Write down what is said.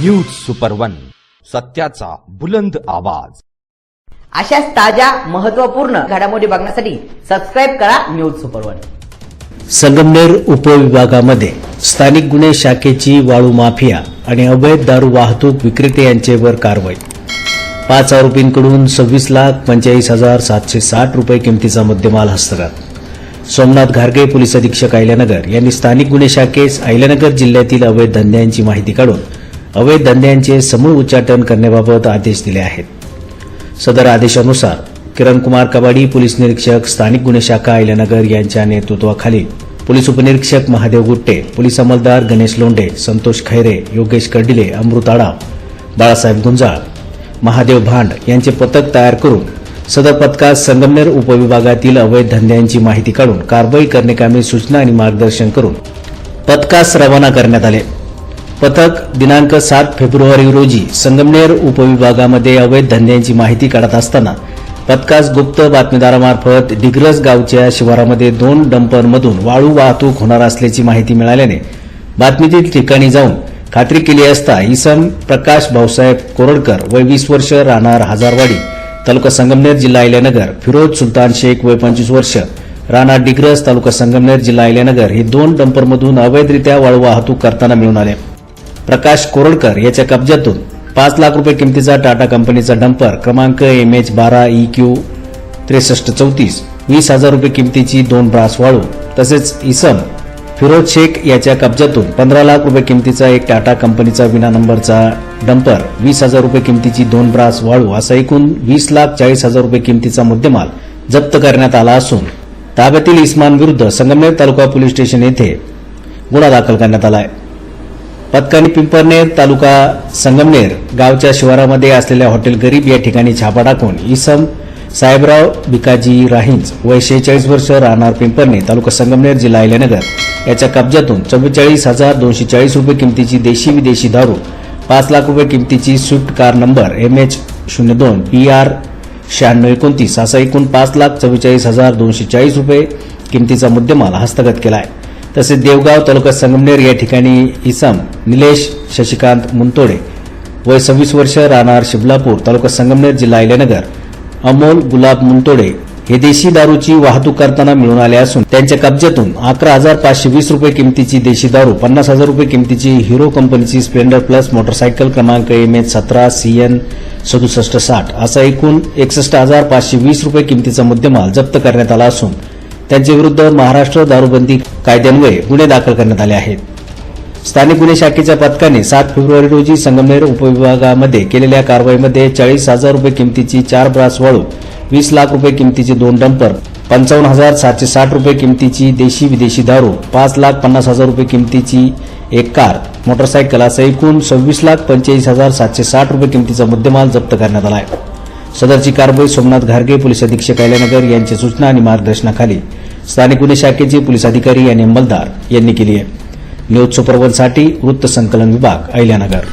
News super one सत्याचा बुलंद आवाज. अशाच ताज्या महत्त्वपूर्ण घडामोडी बघण्यासाठी सबस्क्राईब करा न्यूज सुपर वन. संगमनेर उपविभागामध्ये स्थानिक गुन्हे शाखेची वाळू माफिया आणि अवैध दारू वाहतूक विक्रेते यांच्यावर कारवाई. पाच आरोपींकडून सव्वीस लाख पंचेचाळीस हजार सातशे साठ रुपये किमतीचा मुद्देमाल हस्तगत सोमनाथ घारगे पोलीस अधीक्षक अहिल्यानगर यांनी स्थानिक गुन्हे शाखेस अहिल्यानगर जिल्ह्यातील अवैध धंद्यांची माहिती काढून अवैध धंद्यांचे समूळ उच्चाटन करण्याबाबत आदेश दिले आहेत. सदर आदेशानुसार किरण कुमार कबाडी पोलीस निरीक्षक स्थानिक गुन्हे शाखा अहिल्यानगर यांच्या नेतृत्वाखाली पोलीस उपनिरीक्षक महादेव गुट्टे पोलीस अंमलदार गणेश लोंढे संतोष खैरे योगेश कर्डिले अमृत आडाव बाळासाहेब गुंजाळ महादेव भांड यांचे पथक तयार करून सदर पथकात संगमनेर उपविभागातील अवैध धंद्यांची माहिती काढून कारवाई करण्याकामी सूचना आणि मार्गदर्शन करून पथकास रवाना करण्यात आले. पथक दिनांक सात फेब्रुवारी रोजी संगमनेर उपविभागामध्ये अवैध धंद्यांची माहिती काढत असताना पथकास गुप्त बातमीदारामार्फत डिग्रस गावच्या शिवारामध्ये दोन डंपरमधून वाळू वाहतूक होणार असल्याची माहिती मिळाल्याने बातमीतील ठिकाणी जाऊन खात्री केली असता इसम प्रकाश भाऊसाहेब कोरडकर वय वीस वर्ष राहणार हजारवाडी तालुका संगमनेर जिल्हा अहिल्यानगर फिरोज सुलतान शेख वय पंचवीस वर्ष राहणार डिग्रस तालुका संगमनेर जिल्हा अहिल्यानगर हे दोन डंपरमधून अवैधरित्या वाळू वाहतूक करताना मिळून आले. प्रकाश कोरडकर याच्या कब्जातून पाच लाख रुपये किमतीचा टाटा कंपनीचा डंपर क्रमांक एम एच बारा ई क्यू त्रेसष्ट चौतीस वीस हजार रुपये किमतीची दोन ब्रास वाळू तसेच इसम फिरोज शेख याच्या कब्जातून पंधरा लाख रुपये किमतीचा एक टाटा कंपनीचा विना नंबरचा डंपर वीस हजार रुपये किमतीची दोन ब्रास वाळू असा एकूण वीस लाख चाळीस हजार रुपये किमतीचा मुद्देमाल जप्त करण्यात आला असून ताब्यातील इस्मानविरुद्ध संगमनेर तालुका पोलीस स्टेशन येथे गुन्हा दाखल करण्यात आला आहे. पथकाने पिंपरनेर तालुका संगमनेर गावच्या शिवारामध्ये असलेल्या हॉटेल गरीब या ठिकाणी छापा टाकून इसम साहेबराव भिकाजी राहिंज वय शेहेचाळीस वर्ष राहणार पिंपरणे तालुका संगमनेर जिल्हा अहिल्यानगर. याच्या कब्जातून चव्वेचाळीस हजार दोनशे चाळीस रुपये किमतीची देशी विदेशी दारू पाच लाख रुपये किमतीची Swift car number M H शून्य दोन पी आर शहाण्णव एकोणतीस असा एकूण पाच लाख चव्वेचाळीस हजार दोनशे चाळीस रुपये किमतीचा मुद्देमाल हस्तगत केला आहे तसेच देवगाव तालुका संगमनेर या ठिकाणी इसम निलेश शशिकांत मुंतोडे वय सव्वीस वर्ष राहणार शिबलापूर तालुका संगमनेर जिल्हा अहिल्यानगर अमोल गुलाब मुंतोडे हे देशी दारूची वाहतूक करताना मिळून आले असून त्यांच्या कब्जातून अकरा हजार पाचशे वीस रुपये किमतीची देशी दारू पन्नास हजार रुपये किमतीची हिरो कंपनीची स्प्लेंडर प्लस मोटरसायकल क्रमांक एम एच सतरा सी एन सदुसष्ट साठ असा एकूण एकसष्ट हजार पाचशे वीस रुपये किमतीचा मुद्देमाल जप्त करण्यात आला असून त्यांच्याविरुद्ध महाराष्ट्र दारूबंदी कायद्यान्वये गुन्हे दाखल करण्यात आले आहेत. स्थानिक गुन्हे शाखेच्या पथकाने सात फेब्रुवारी रोजी संगमनेर उपविभागामध्ये केलेल्या कारवाईमध्ये चाळीस हजार रुपये किमतीची चार ब्रास वाळू वीस लाख रुपये किमतीचे दोन डंपर पंचावन्न हजार सातशे साठ रुपये किमतीची देशी विदेशी दारू पाच लाख पन्नास हजार रुपये किमतीची एक कार मोटरसायकल असा एकूण सव्वीस लाख पंचेचाळीस हजार सातशे साठ रुपये किमतीचा मुद्देमाल जप्त करण्यात आला आहे. सदरची कारवाई सोमनाथ घारगे पोलीस अधीक्षक अहिल्यानगर यांच्या सूचना आणि मार्गदर्शनाखाली. स्थानिक गुन्हे शाखेचे पोलीस अधिकारी आणि अंमलदार यांनी केली आहे. न्यूज सुपरवनसाठी वृत्त संकलन विभाग अहिल्यानगर.